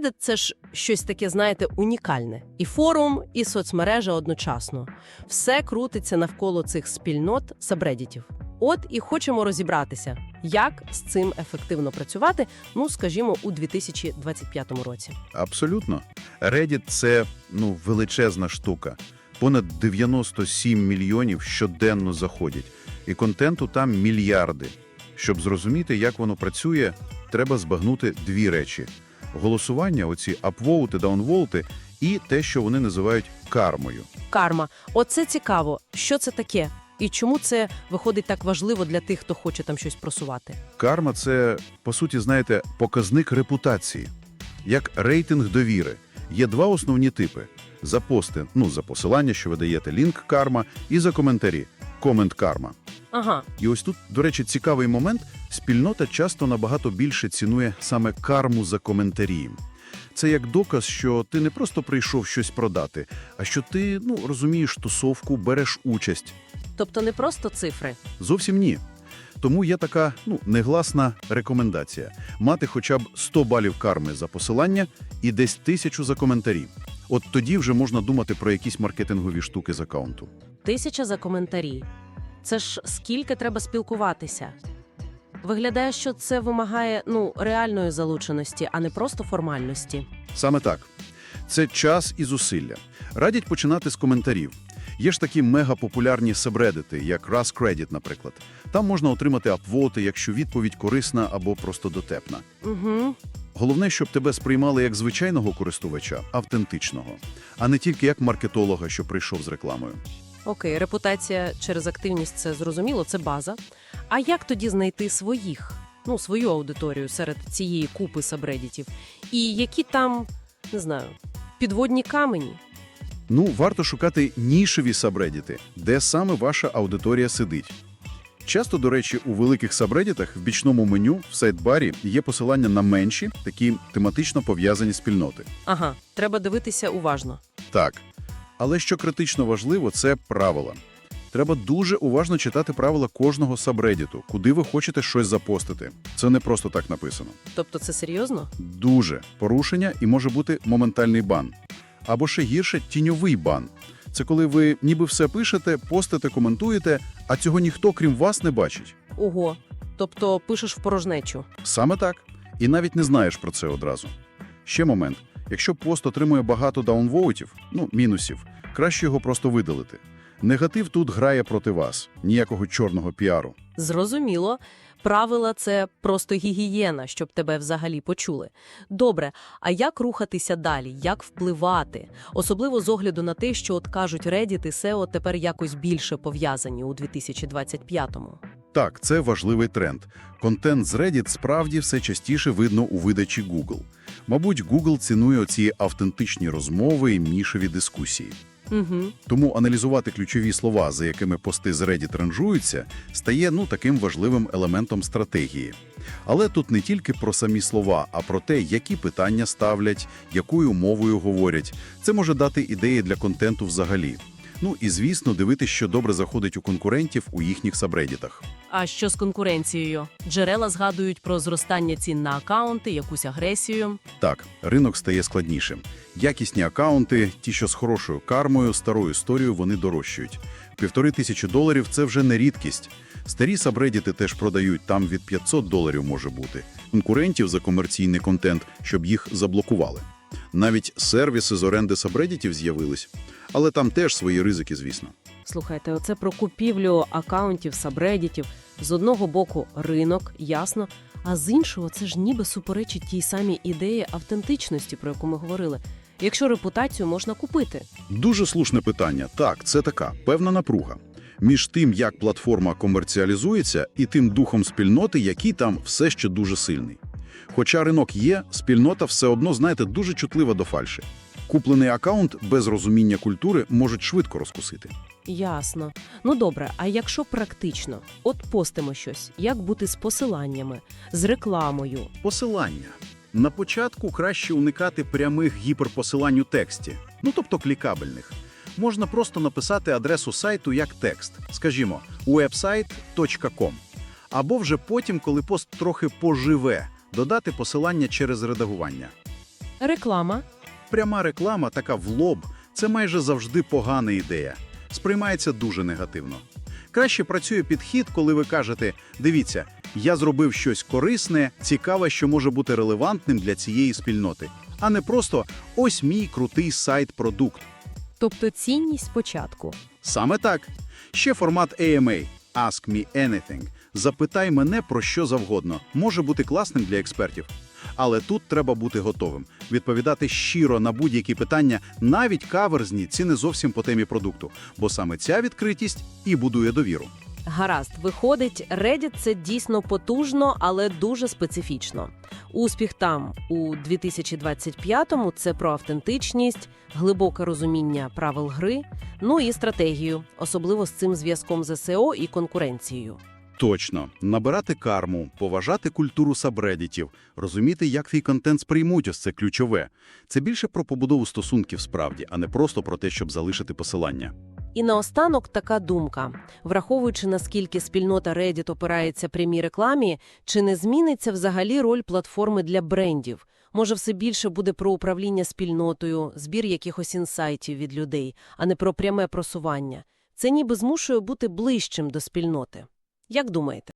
Reddit – це ж щось таке, знаєте, унікальне. І форум, і соцмережа одночасно. Все крутиться навколо цих спільнот сабредітів. От і хочемо розібратися, як з цим ефективно працювати, ну, скажімо, у 2025 році. Абсолютно. Reddit – це ну, величезна штука. Понад 97 мільйонів щоденно заходять. І контенту там мільярди. Щоб зрозуміти, як воно працює, треба збагнути дві речі. Голосування, оці апвоути, даунвоути, і те, що вони називають кармою. Карма. Оце цікаво. Що це таке? І чому це виходить так важливо для тих, хто хоче там щось просувати? Карма – це, по суті, знаєте, показник репутації. Як рейтинг довіри. Є два основні типи. За пости, ну, за посилання, що ви даєте, лінк карма, і за коментарі, комент карма. Ага, І ось тут, до речі, цікавий момент. Спільнота часто набагато більше цінує саме карму за коментарі. Це як доказ, що ти не просто прийшов щось продати, а що ти, ну, розумієш тусовку, береш участь. тобто не просто цифри. Зовсім ні. Тому є така ну, негласна рекомендація – мати хоча б 100 балів карми за посилання і десь тисячу за коментарі. От тоді вже можна думати про якісь маркетингові штуки з аккаунту. Тисяча за коментарі. Це ж скільки треба спілкуватися. Виглядає, що це вимагає ну реальної залученості, а не просто формальності. Саме так. Це час і зусилля. Радять починати з коментарів. Є ж такі мегапопулярні сабредити, як RassCredit, наприклад. Там можна отримати апвоти, якщо відповідь корисна або просто дотепна. Угу. Головне, щоб тебе сприймали як звичайного користувача, автентичного, а не тільки як маркетолога, що прийшов з рекламою. Окей, репутація через активність це зрозуміло, це база. А як тоді знайти своїх, ну свою аудиторію серед цієї купи сабредітів? І які там, не знаю, підводні камені? Ну, варто шукати нішеві сабредіти, де саме ваша аудиторія сидить. Часто, до речі, у великих сабредітах в бічному меню в сайт-барі є посилання на менші, такі тематично пов'язані спільноти. Ага, треба дивитися уважно. Так. Але що критично важливо, це правила. Треба дуже уважно читати правила кожного сабредіту, куди ви хочете щось запостити. Це не просто так написано. Тобто це серйозно? Дуже порушення і може бути моментальний бан. Або ще гірше тіньовий бан. Це коли ви ніби все пишете, постите, коментуєте, а цього ніхто, крім вас, не бачить. Ого. Тобто пишеш в порожнечу. Саме так. І навіть не знаєш про це одразу. Ще момент. Якщо пост отримує багато даунвоутів, ну, мінусів, краще його просто видалити. Негатив тут грає проти вас. Ніякого чорного піару. Зрозуміло. Правила це просто гігієна, щоб тебе взагалі почули. Добре, а як рухатися далі? Як впливати? Особливо з огляду на те, що от кажуть Reddit і SEO тепер якось більше пов'язані у 2025-му. Так, це важливий тренд. Контент з Reddit справді все частіше видно у видачі Google. Мабуть, Google цінує оці автентичні розмови і нішеві дискусії. Угу. Тому аналізувати ключові слова, за якими пости з Reddit ранжуються, стає ну таким важливим елементом стратегії. Але тут не тільки про самі слова, а про те, які питання ставлять, якою мовою говорять. Це може дати ідеї для контенту взагалі. Ну і звісно, дивитися, що добре заходить у конкурентів у їхніх сабредітах. А що з конкуренцією? Джерела згадують про зростання цін на акаунти, якусь агресію. Так, ринок стає складнішим. Якісні акаунти, ті, що з хорошою кармою, старою історією, вони дорожчають. Півтори тисячі доларів – це вже не рідкість. Старі сабредіти теж продають, там від 500 доларів може бути. Конкурентів за комерційний контент, щоб їх заблокували. Навіть сервіси з оренди сабредітів з'явились. Але там теж свої ризики, звісно. Слухайте, оце про купівлю акаунтів, сабредітів. З одного боку ринок, ясно, а з іншого це ж ніби суперечить тій самій ідеї автентичності, про яку ми говорили. Якщо репутацію можна купити. Дуже слушне питання. Так, це така певна напруга між тим, як платформа комерціалізується, і тим духом спільноти, який там все ще дуже сильний. Хоча ринок є, спільнота все одно, знаєте, дуже чутлива до фальші. Куплений акаунт без розуміння культури можуть швидко розкусити. Ясно. Ну добре, а якщо практично, от постимо щось, як бути з посиланнями, з рекламою. Посилання. На початку краще уникати прямих гіперпосилань у тексті, ну тобто клікабельних. Можна просто написати адресу сайту як текст, скажімо, website.com. Або вже потім, коли пост трохи поживе, додати посилання через редагування. Реклама. Пряма реклама, така в лоб, це майже завжди погана ідея. Сприймається дуже негативно. Краще працює підхід, коли ви кажете: дивіться, я зробив щось корисне, цікаве, що може бути релевантним для цієї спільноти, а не просто ось мій крутий сайт-продукт. Тобто цінність спочатку. Саме так. Ще формат AMA – Ask Me Anything. Запитай мене про що завгодно. Може бути класним для експертів. Але тут треба бути готовим. Відповідати щиро на будь-які питання, навіть каверзні, ці не зовсім по темі продукту. Бо саме ця відкритість і будує довіру. Гаразд, виходить, Reddit – це дійсно потужно, але дуже специфічно. Успіх там у 2025-му – це про автентичність, глибоке розуміння правил гри, ну і стратегію, особливо з цим зв'язком з СЕО і конкуренцією. Точно. Набирати карму, поважати культуру сабредітів, розуміти, як твій контент сприймуть, ось це ключове. Це більше про побудову стосунків справді, а не просто про те, щоб залишити посилання. І наостанок така думка. Враховуючи, наскільки спільнота Reddit опирається прямій рекламі, чи не зміниться взагалі роль платформи для брендів? Може, все більше буде про управління спільнотою, збір якихось інсайтів від людей, а не про пряме просування. Це ніби змушує бути ближчим до спільноти. Як думаєте?